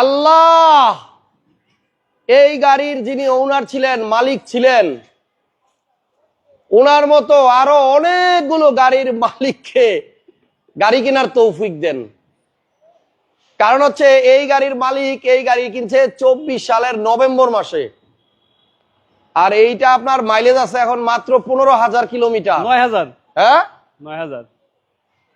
আল্লাহ। এই গাড়ির যিনি ওনার ছিলেন মালিক ছিলেন ওনার মতো আরও অনেকগুলো গাড়ির মালিককে গাড়ি কেনার তৌফিক দেন। কারণ হচ্ছে এই গাড়ির মালিক এই গাড়ি কিনছে চব্বিশ সালের নভেম্বর মাসে। আর এইটা আপনার মাইলেজ আছে এখন মাত্র পনেরো হাজার কিলোমিটার। নয় হাজার। হ্যাঁ? নয় হাজার।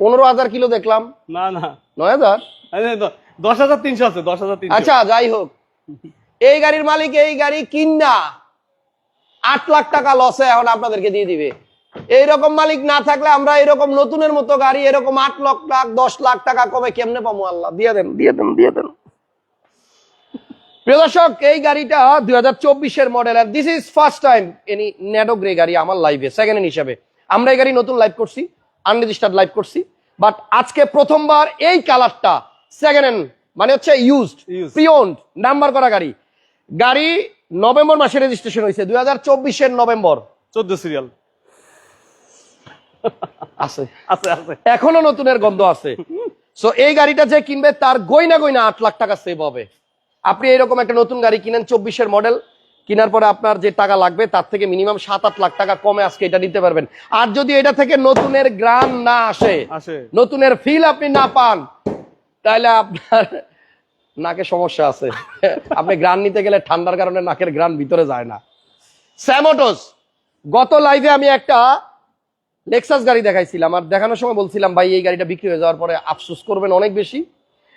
পনেরো হাজার কিলো দেখলাম। না না। নয় হাজার? আচ্ছা যাই হোক। এই গাড়ির মালিক এই গাড়ি কিনা আট লাখ টাকা লসে এখন আপনাদেরকে দিয়ে দিবে। এইরকম মালিক না থাকলে আমরা এরকম নতুনের মতো গাড়ি, এরকম আট লাখ দশ লাখ টাকা কমে কেমনে পাবো আল্লাহ? দিয়ে দেন দিয়ে দেন দিয়ে দেন। প্রিয় দর্শক, এই গাড়িটা দুই হাজার চব্বিশের model this is first time any ন্যাডো grey গাড়ি আমার লাইভে সেকেন্ড হিসাবে। আমরা এই গাড়ি নতুন লাইভ করছি আনরেজিস্টার্ড লাইভ করছি। বাট আজকে প্রথমবার এই কালারটা সেকেন্ড হ্যান্ড মানে হচ্ছে ইউজড. প্রিয়ন্ড নাম্বার করা গাড়ি। গাড়ি নভেম্বর মাসে রেজিস্ট্রেশন হয়েছে দুই হাজার চব্বিশের নভেম্বর। চোদ্দ সিরিয়াল আছে। আছে আছে। এখনও নতুনের গন্ধ আছে। সো এই গাড়িটা যে কিনবে তার গয়না গয়না আট লাখ টাকা সেভ হবে। আপনি এরকম একটা নতুন গাড়ি কিনেন চব্বিশের মডেল কেনার পরে আপনার যে টাকা লাগবে তার থেকে মিনিমাম সাত আট লাখ টাকা কমে আজকে এটা নিতে পারবেন। আর যদি এটা থেকে নতুনের গ্রাম না আসে আসে। নতুনের ফিল আপনি না পান তাহলে আপনার নাকে সমস্যা আছে। আপনি গ্রান নিতে গেলে ঠান্ডার কারণে নাকের গ্রান ভিতরে যায় না। স্যামোটোস গত লাইভে আমি একটা লেক্সাস গাড়ি দেখাইছিলাম আর দেখানোর সময় বলছিলাম ভাই এই গাড়িটা বিক্রি হয়ে যাওয়ার পরে আফসোস করবেন অনেক বেশি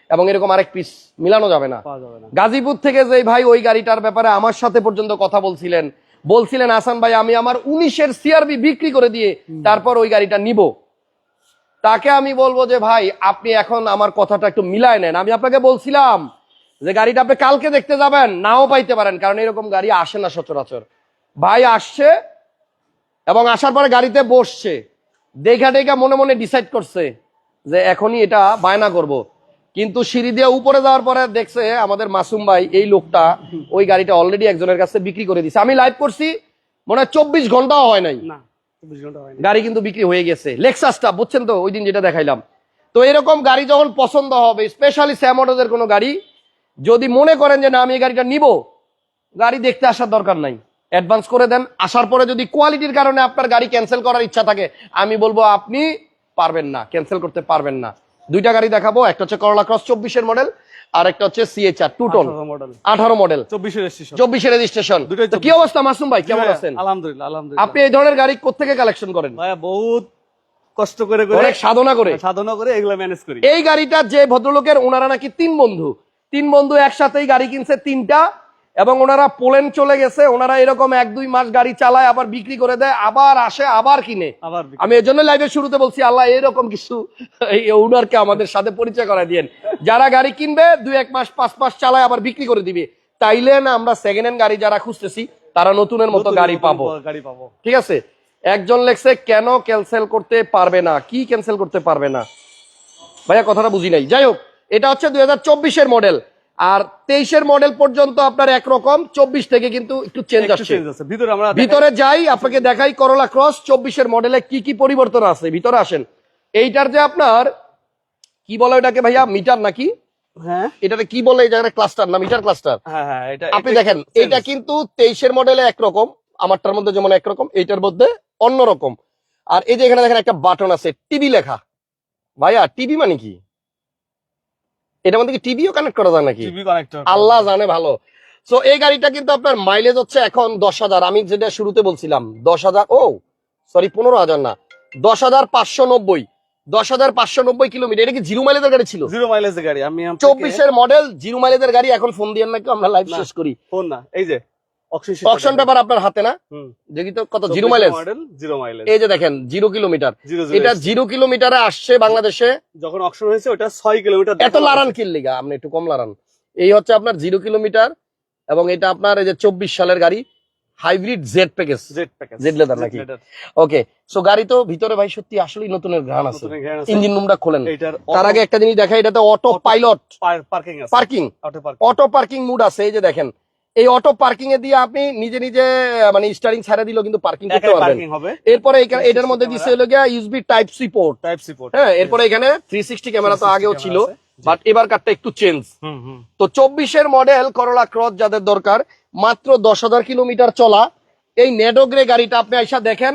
এবং এরকম আরেক পিস মিলানো যাবে না। পাওয়া যাবে না। গাজীপুর থেকে যে ভাই ওই গাড়িটার ব্যাপারে আমার সাথে পর্যন্ত কথা বলছিলেন বলছিলেন আসান ভাই আমি আমার উনিশের সিআরবি বিক্রি করে দিয়ে তারপর ওই গাড়িটা নিব। তাকে আমি বলব যে, ভাই, আপনি এখন আমার কথাটা একটু মিলায় নেন। আমি আপনাকে বলছিলাম যে, গাড়িটা আপনি কালকে দেখতে যাবেন, নাও পাইতে পারেন, কারণ এরকম গাড়ি আসে না সচরাচর। ভাই আসছে এবং আসার পরে গাড়িতে বসছে। দেখা দেখা মনে মনে ডিসাইড করছে যে, এখনই এটা বায়না করব। কিন্তু সিঁড়ি দিয়ে উপরে যাওয়ার পরে দেখছে আমাদের মাসুম ভাই, এই লোকটা ওই গাড়িটা অলরেডি একজনের কাছে বিক্রি করে দিছে। আমি লাইভ করছি, মনে হয় চব্বিশ ঘন্টাও হয় নাই। গাড়ি কিন্তু বিক্রি হয়ে গেছে। লেক্সাসটা বুঝছেন তো? ওই দিন যেটা দেখাইলাম। তো এরকম গাড়ি যখন পছন্দ হবে স্পেশালি স্যামোটোজের কোনো গাড়ি, যদি মনে করেন যে না, আমি এই গাড়িটা নিব, গাড়ি দেখতে আসার দরকার নাই। অ্যাডভান্স করে দেন। আসার পরে যদি কোয়ালিটির কারণে আপনার গাড়ি ক্যান্সেল করার ইচ্ছা থাকে, আমি বলব আপনি পারবেন না ক্যান্সেল করতে পারবেন না। দুইটা গাড়ি দেখাবো। একটা হচ্ছে করলা ক্রস চব্বিশের মডেল আর একটা হচ্ছে সিএচআর টু টন আঠারো মডেল চব্বিশে রেজিস্ট্রেশন কি অবস্থা মাসুম ভাই? কেমন আছেন? আলহামদুলিল্লাহ আলহামদুলিল্লাহ। আপনি এই ধরনের গাড়ি কোথেকে কালেকশন করেন? ভাইয়া বহুত কষ্ট করে করে অনেক সাধনা করে। সাধনা করে এগুলো ম্যানেজ করি। এই গাড়িটা যে ভদ্রলোকের ওনারা নাকি তিন বন্ধু। তিন বন্ধু একসাথেই গাড়ি কিনছে তিনটা এবং ওনারা পোল্যান্ড চলে গেছে ওনারা এরকম এক দুই মাস গাড়ি চালায় আবার বিক্রি করে দেয় আবার আসে আবার কিনে। আমি এই জন্য লাইভের শুরুতে বলছি আল্লাহ এরকম কিছু এই ওনারকে আমাদের সাথে পরিচয় করা দিয়েন। যারা গাড়ি কিনবে দুই এক মাস পাঁচ মাস চালায় আবার বিক্রি করে দিবে। তাইলে না আমরা সেকেন্ড হ্যান্ড গাড়ি যারা খুঁজতেছি তারা নতুনের মতো গাড়ি নতুন পাবো। গাড়ি পাবো। ঠিক আছে? একজন লেখছে কেন ক্যান্সেল করতে পারবে না? কি ক্যান্সেল করতে পারবে না? ভাইয়া কথাটা বুঝি নাই। যাই হোক এটা হচ্ছে দুই হাজার চব্বিশের মডেল আর তেইশের মডেল পর্যন্ত আপনার একরকম চব্বিশ থেকে কিন্তু একটু চেঞ্জ আসছে। ভিতরে আমরা ভিতরে যাই আপনাকে দেখাই করলা ক্রস চব্বিশের মডেলে কি কি পরিবর্তন আছে? ভিতরে আসেন। এইটার যে আপনার কি বলে এটাকে ভাইয়া? মিটার নাকি? হ্যাঁ। এটাতে কি বলে? এই জায়গায় ক্লাস্টার না মিটার ক্লাস্টার হ্যাঁ হ্যাঁ আপনি দেখেন এটা কিন্তু তেইশের মডেলে একরকম আমারটার মধ্যে যেমন একরকম এইটার মধ্যে অন্যরকম। আর এই যে এখানে দেখেন একটা বাটন আছে টিভি লেখা। ভাইয়া টিভি মানে কি? এটার মধ্যে কি টিভিও কানেক্ট করা যায় নাকি? টিভি আল্লাহ জানে ভালো। সো এই গাড়িটা কিন্তু আপনার মাইলেজ হচ্ছে এখন দশ হাজার। আমি যেটা শুরুতে বলছিলাম দশ হাজার ও সরি পনেরো হাজার না। দশ হাজার পাঁচশো নব্বই। দশ হাজার পাঁচশো নব্বই কিলোমিটার। এটা কি জিরো মাইলেজের গাড়ি ছিল? জিরো মাইলেজের গাড়ি। আমি চব্বিশের মডেল জিরো মাইলেজের গাড়ি। এখন ফোন দিয়ে নাকি আমরা লাইভ শেষ করি। ফোন না। এই যে পেপার আপনার হাতে না? হুম। কত জিরো মাইলেজ জিরো মাইলেজ এই যে দেখেন জিরো কিলোমিটার এটা জিরো কিলোমিটারে আসছে বাংলাদেশে। যখন অপশন হয়েছে ওটা ছয় কিলোমিটার এত লারান কিনলিগা আপনি একটু কম লারান। এই হচ্ছে আপনার জিরো কিলোমিটার এবং এটা আপনার এই যে চব্বিশ সালের গাড়ি hybrid Z package Z package leather নাকি? ওকে সো গাড়ি তো ভিতরে ভাই সত্যি আসলেই নতুনের ঘ্রাণ আছে। ইঞ্জিন রুমটা খোলেন। তার আগে একটা জিনিস দেখা এটাতে auto pilot parking auto parking mode আছে এই যে দেখেন। এই অটো পার্কিং এ দিয়ে আপনি নিজে নিজে মানে স্টারিং ছাড়া দিলেও কিন্তু পার্কিং করতে পারবেন। এরপরে এখানে- এটার মধ্যে দিছে হলো গিয়া USB type C port type C port হ্যাঁ এরপরে এখানে থ্রি সিক্সটি ক্যামেরা তো আগেও ছিল বাট এবার কারটা একটু চেঞ্জ হুম হুম। তো চব্বিশের মডেল করোলা ক্রস যাদের দরকার মাত্র দশ হাজার কিলোমিটার চলা এই নেডোগ্রে গাড়িটা আপনি আইসা দেখেন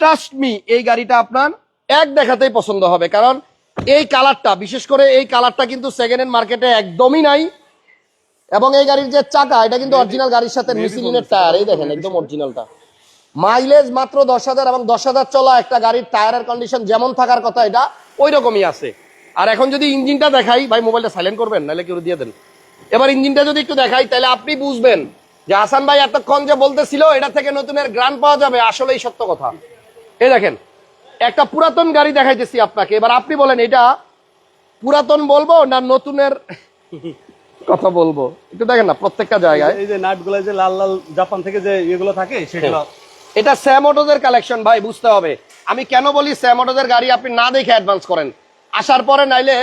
ট্রাস্ট মি এই গাড়িটা আপনার এক দেখাতেই পছন্দ হবে কারণ এই কালারটা বিশেষ করে এই কালারটা কিন্তু সেকেন্ড হ্যান্ড মার্কেটে একদমই নাই। এবং এই গাড়ির যে চাকা এটা কিন্তু অরিজিনাল গাড়ির সাথে মিসিলিনের টায়ার এই দেখেন একদম অরিজিনালটা মাইলেজ মাত্র দশ হাজার এবং দশ হাজার চলা একটা গাড়ির টায়ারের কন্ডিশন যেমন থাকার কথা এটা ওই রকমই আছে। আর এখন যদি ইঞ্জিনটা দেখাই ভাই মোবাইলটা সাইলেন্ট করবেন নাহলে কেউ দিয়ে দেন? এবার ইঞ্জিনটা যদি একটু দেখাই তাহলে আপনি বুঝবেন যে হাসান ভাই এতক্ষণ যে বলতেছিল এটা থেকে নতুনের গ্রান পাওয়া যাবে আসলেই সত্য কথা। এই দেখেন একটা পুরাতন গাড়ি দেখাইতেছি আপনাকে। এবার আপনি বলেন এটা পুরাতন বলব না নতুনের কথা বলব। একটু দেখেন না প্রত্যেকটা জায়গায়। এই যে নাটগুলো যে লাল লাল জাপান থেকে যে ইয়েগুলো থাকে সেগুলো। এটা স্যামোটোজের কালেকশন ভাই বুঝতে হবে। আমি কেন বলি স্যামোটোজের গাড়ি আপনি না দেখে অ্যাডভান্স করেন? আসার পরে নাইলে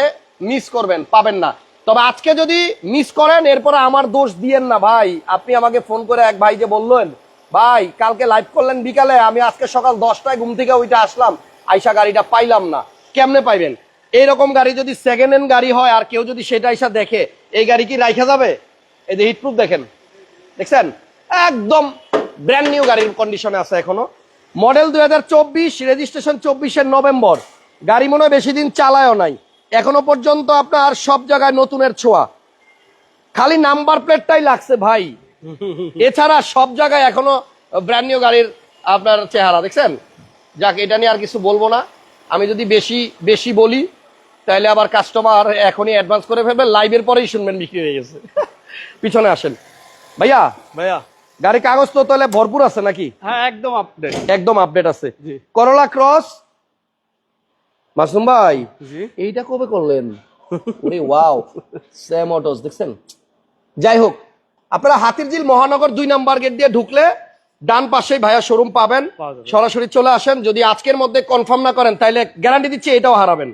মিস করবেন পাবেন না। তবে আজকে যদি মিস করেন এরপরে আমার দোষ দিয়েন না ভাই। আপনি আমাকে ফোন করে এক ভাই যে বললেন ভাই কালকে লাইভ করলেন বিকালে আমি আজকে সকাল দশটায় ঘুম থেকে ওইটা আসলাম আইসা গাড়িটা পাইলাম না। কেমনে পাইবেন? এইরকম গাড়ি যদি সেকেন্ড হ্যান্ড গাড়ি হয় আর কেউ যদি সেটা এসে দেখে, এই গাড়ি কি রাইখা যাবে? এই যে হিটপ্রুফ দেখেন। দেখছেন? একদম ব্র্যান্ড নিউ গাড়ির কন্ডিশনে আছে এখনও। মডেল দুই হাজার চব্বিশ রেজিস্ট্রেশন চব্বিশের নভেম্বর। গাড়ি মনে হয় বেশি দিন চালায়ও নাই। এখনও পর্যন্ত আপনার সব জায়গায় নতুনের ছোঁয়া। খালি নাম্বার প্লেটটাই লাগছে ভাই। এছাড়া সব জায়গায় এখনও ব্র্যান্ড নিউ গাড়ির আপনার চেহারা, দেখছেন? যাক, এটা নিয়ে আর কিছু বলব না। আমি যদি বেশি বেশি বলি তাহলে আবার কাস্টমার এখনই অ্যাডভান্স করে ফেলবে লাইভের পরেই শুনবেন বিক্রি হয়ে গেছে। পিছনে আসেন। ভাইয়া ভাইয়া। গাড়ি কাগজ তো তাহলে ভরপুর আছে নাকি? হ্যাঁ একদম আপডেট একদম আপডেট আছে। করলা ক্রস মাসুম ভাই এইটা কবে করলেন? ওরে ওয়াও স্যাম অটোস দেখছেন? যাই হোক আপনারা হাতিরঝিল মহানগর দুই নাম্বার গেট দিয়ে ঢুকলে ডান পাশেই ভাইয়া শোরুম পাবেন। সরাসরি চলে আসেন যদি আজকের মধ্যে কনফার্ম না করেন তাহলে গ্যারান্টি দিচ্ছি এটাও হারাবেন।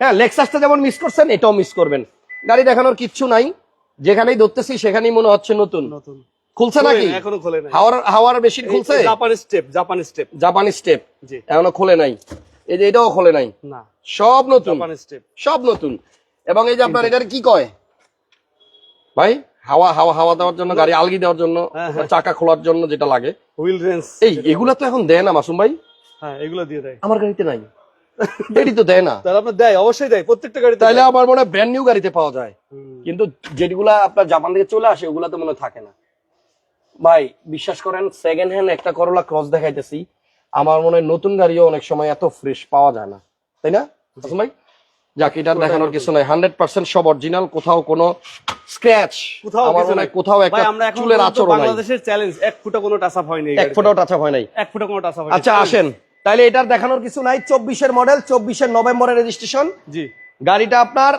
হ্যাঁ লেক্সাসটা যেমন মিস করছেন এটাও মিস করবেন। গাড়ি দেখানোর কিচ্ছু নাই। যেখানেই ধরতেছি সেখানেই মনে হচ্ছে নতুন। খুলছে নাকি? এখনও খোলে নাই। হাওয়ার হাওয়ার বেশি খুলছে? জাপানি স্টেপ জাপানি স্টেপ জাপানি স্টেপ এখনও খোলে নাই। এই যে এটাও খোলে নাই। না। সব নতুন। জাপানি স্টেপ সব নতুন। এবং এই যে আপনার এটার কি কয়? ভাই? হাওয়া হাওয়া হাওয়া দেওয়ার জন্য গাড়ি আলগি দেওয়ার জন্য হ্যাঁ, হ্যাঁ। চাকা খোলার জন্য যেটা লাগে। হুইল রেঞ্জ এই এগুলা তো এখন দেয় না মাসুম ভাই। হ্যাঁ এগুলো দিয়ে দেয়। আমার গাড়িতে নাই। এটি তো দেয় না। তাহলে আপনার দেয় অবশ্যই দেয় প্রত্যেকটা গাড়িতে তাহলে আমার মনে হয় ব্র্যান্ড নিউ গাড়িতে পাওয়া যায়। কিন্তু যেগুলা আপনার জাপান থেকে চলে আসে ওগুলা তো মনে থাকে না। ভাই বিশ্বাস করেন সেকেন্ড হ্যান্ড একটা করলা ক্রস দেখাইতেছি। আমার মনে হয় নতুন গাড়িও অনেক সময় এত ফ্রেশ পাওয়া যায় না। তাই না? ভাই? যাক এটার দেখানোর কিছু নাই। হান্ড্রেড পার্সেন্ট সব অরিজিনাল কোথাও কোনো স্ক্র্যাচ কোথাও আমার মনে একটা চুলের আচরণ বাংলাদেশের চ্যালেঞ্জ এক ফুটা কোনো টাচ আপ হয়নি এক। ফোটাও টাচা হয় নাই। এক ফুটা কোনো টাচ আপ আচ্ছা আসেন। তাহলে এটার দেখানোর কিছু নাই। চব্বিশের মডেল চব্বিশের নভেম্বরের রেজিস্ট্রেশন জি। গাড়িটা আপনার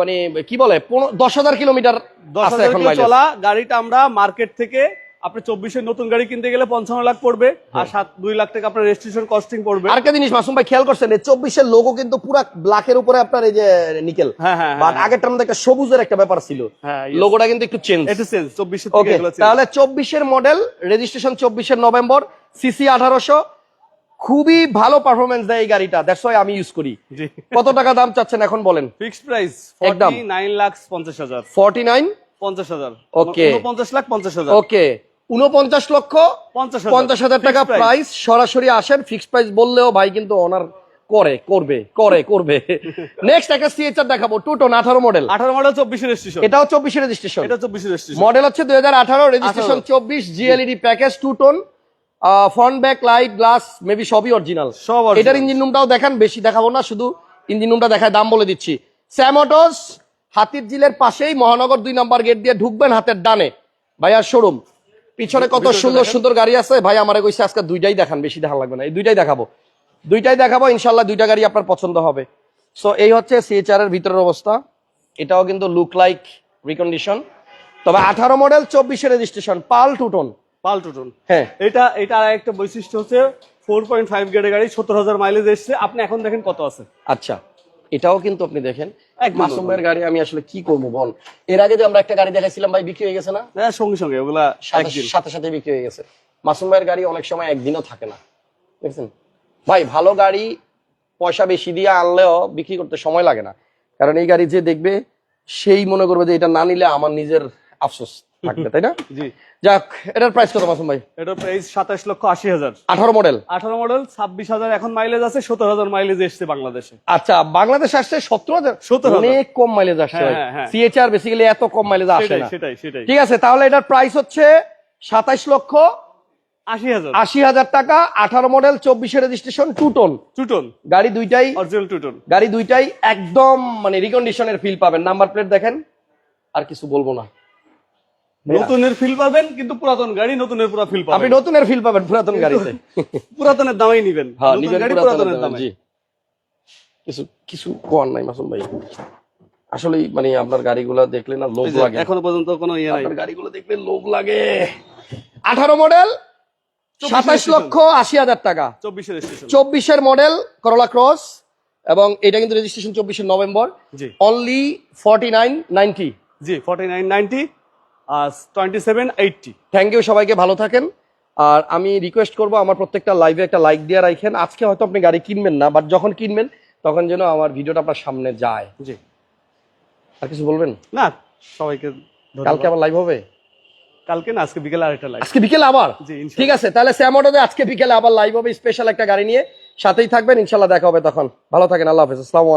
মানে কি বলে দশ হাজার কিলোমিটার দশ হাজার। চলা গাড়িটা আমরা মার্কেট থেকে আপনি চব্বিশের নতুন গাড়ি কিনতে গেলে পঞ্চান্ন লাখ পড়বে আর সাত দুই লাখ টাকা আপনার রেজিস্ট্রেশন কস্টিং পড়বে। আরেকটা জিনিস মাসুম ভাই খেয়াল করছেন এই চব্বিশের লোগো কিন্তু পুরো ব্ল্যাকের উপরে আপনার এই যে নিকেল হ্যাঁ হ্যাঁ বাট মধ্যে একটা সবুজের একটা ব্যাপার ছিল। হ্যাঁ লোগোটা কিন্তু একটু চেঞ্জ এটা চেঞ্জ চব্বিশের ওকে তাহলে চব্বিশের মডেল রেজিস্ট্রেশন চব্বিশের নভেম্বর সিসি আঠারোশো। খুবই ভালো পারফরমেন্স দেয় এই গাড়িটা দ্যাটস ওয়াই আমি ইউজ করি। কত টাকা দাম চাচ্ছেন এখন বলেন? ফিক্সড প্রাইস একদম। নাইন লাখ পঞ্চাশ হাজার। ফর্টি নাইন পঞ্চাশ হাজার। Okay. পঞ্চাশ লাখ পঞ্চাশ হাজার। ওকে উনপঞ্চাশ লক্ষ পঞ্চাশ হাজার। টাকা প্রাইস সরাসরি আসেন ফিক্সড প্রাইস বললেও ভাই কিন্তু অনার করে করবে করে করবে। নেক্সট একটা সিএচআর দেখাবো টু টোন আঠারো মডেল আঠারো মডেল চব্বিশের রেজিস্ট্রেশন এটাও চব্বিশে রেজিস্ট্রেশন এটা রেজিস্ট্রেশন মডেল হচ্ছে দুই হাজার আঠারো রেজিস্ট্রেশন চব্বিশ GLED package two tone front back light glass maybe সবই অরিজিনাল সব এটার ইঞ্জিন রুমটাও দেখান বেশি দেখাবো না শুধু ইঞ্জিন রুমটা দেখায় দাম বলে দিচ্ছি। স্যামোটোস হাতির ঝিলের পাশেই মহানগর দুই নাম্বার গেট দিয়ে ঢুকবেন হাতের ডানে। ভাইয়ার শোরুম। পিছনে কত সুন্দর সুন্দর গাড়ি আছে। ভাই আমার কইছে আজকে দুইটাই দেখান বেশি দেখা লাগবে না। এই দুইটাই দেখাবো। দুইটাই দেখাবো ইনশাল্লাহ দুইটা গাড়ি আপনার পছন্দ হবে। সো এই হচ্ছে সিএচআর এর ভিতরের অবস্থা। এটাও কিন্তু লুক লাইক রিকন্ডিশন তবে আঠারো মডেল চব্বিশে রেজিস্ট্রেশন পাল টুটন। পাল্টুটন হ্যাঁ। এটা এটা আর একটা বৈশিষ্ট্য হচ্ছে ফোর পয়েন্ট ফাইভ গাড়ি সত্তর হাজার মাইলেজ এসছে। আপনি এখন দেখেন কত আছে। আচ্ছা। এটাও কিন্তু আপনি দেখেন। একদম মাসুম ভাইয়ের গাড়ি আমি আসলে কি করব বল? এর আগে যে আমরা একটা গাড়ি দেখাইছিলাম ভাই বিক্রি হয়ে গেছে না? হ্যাঁ সঙ্গে সঙ্গে ওগুলা সাথে সাথে সাথে বিক্রি হয়ে গেছে। মাসুম ভাইয়ের গাড়ি অনেক সময় একদিনও থাকে না। দেখছেন? ভাই ভালো গাড়ি পয়সা বেশি দিয়ে আনলেও বিক্রি করতে সময় লাগে না। কারণ এই গাড়ি যে দেখবে সেই মনে করবে যে এটা না নিলে আমার নিজের আফসোস। থাকবে তাই না? জি। যাক এটার প্রাইস কত মাসুম ভাই? এটার প্রাইস সাতাশ লক্ষ আশি হাজার। আঠারো মডেল আঠারো মডেল ছাব্বিশ হাজার এখন মাইলেজ আছে সত্তর হাজার মাইলেজ এসছে বাংলাদেশে। আচ্ছা বাংলাদেশ আসছে সত্তর হাজার? 17,000 অনেক কম মাইলেজ আসছে হ্যাঁ, হ্যাঁ, হ্যাঁ। সিএচআর বেসিক্যালি এত কম মাইলেজ আসে সেটাই না। সেটাই সেটাই। ঠিক আছে তাহলে এটার প্রাইস হচ্ছে সাতাইশ লক্ষ আশি হাজার। আশি হাজার টাকা আঠারো মডেল চব্বিশে রেজিস্ট্রেশন টু টোন টুটন গাড়ি দুইটাই অরিজিনাল টুটন গাড়ি দুইটাই একদম মানে রিকন্ডিশনের ফিল পাবেন। নাম্বার প্লেট দেখেন আর কিছু বলব না। নতুনের ফিল পাবেন কিন্তু পুরাতন গাড়ি নতুনের পুরা ফিল পাবেন। আপনি নতুনের ফিল পাবেন পুরাতন গাড়িতে। পুরাতনের দামই নিবেন। হ্যাঁ নিবেন গাড়ি পুরাতনের দামে, জি। কিছু কিছু কোয়ার নাই মাসুম ভাই। আসলে মানে আপনার গাড়িগুলো দেখলে না লোভ লাগে। এখনও পর্যন্ত কোনো ইয়ে নাই। আপনার গাড়িগুলো দেখলে লোভ লাগে। আঠারো মডেল সাতাশ লক্ষ আশি হাজার টাকা। চব্বিশের রেজিস্ট্রেশন চব্বিশের মডেল করলা ক্রস এবং এটা কিন্তু রেজিস্ট্রেশন চব্বিশের নভেম্বর। জি। অনলি ফর্টি নাইন নাইনটি জি forty nine ninety R twenty seven eighty thank you সবাইকে ভালো থাকেন। আর আমি রিকোয়েস্ট করব আমার প্রত্যেকটা লাইভে একটা লাইক দিয়ে রাখেন আজকে হয়তো আপনি গাড়ি কিনবেন না বাট যখন কিনবেন তখন যেন আমার ভিডিওটা আপনার সামনে যায়। জি। আর কিছু বলবেন? না সবাইকে কালকে আবার লাইভ হবে? কালকে না আজকে বিকেলে আরেকটা লাইভ আজকে বিকেলে আবার? জি, ঠিক আছে তাহলে স্যামোটোতে আজকে বিকেলে আবার লাইভ হবে স্পেশাল একটা গাড়ি নিয়ে। সাথেই থাকবেন ইনশাল্লাহ দেখা হবে তখন। ভালো থাকেন আল্লাহ হাফেজ। আসসালামু।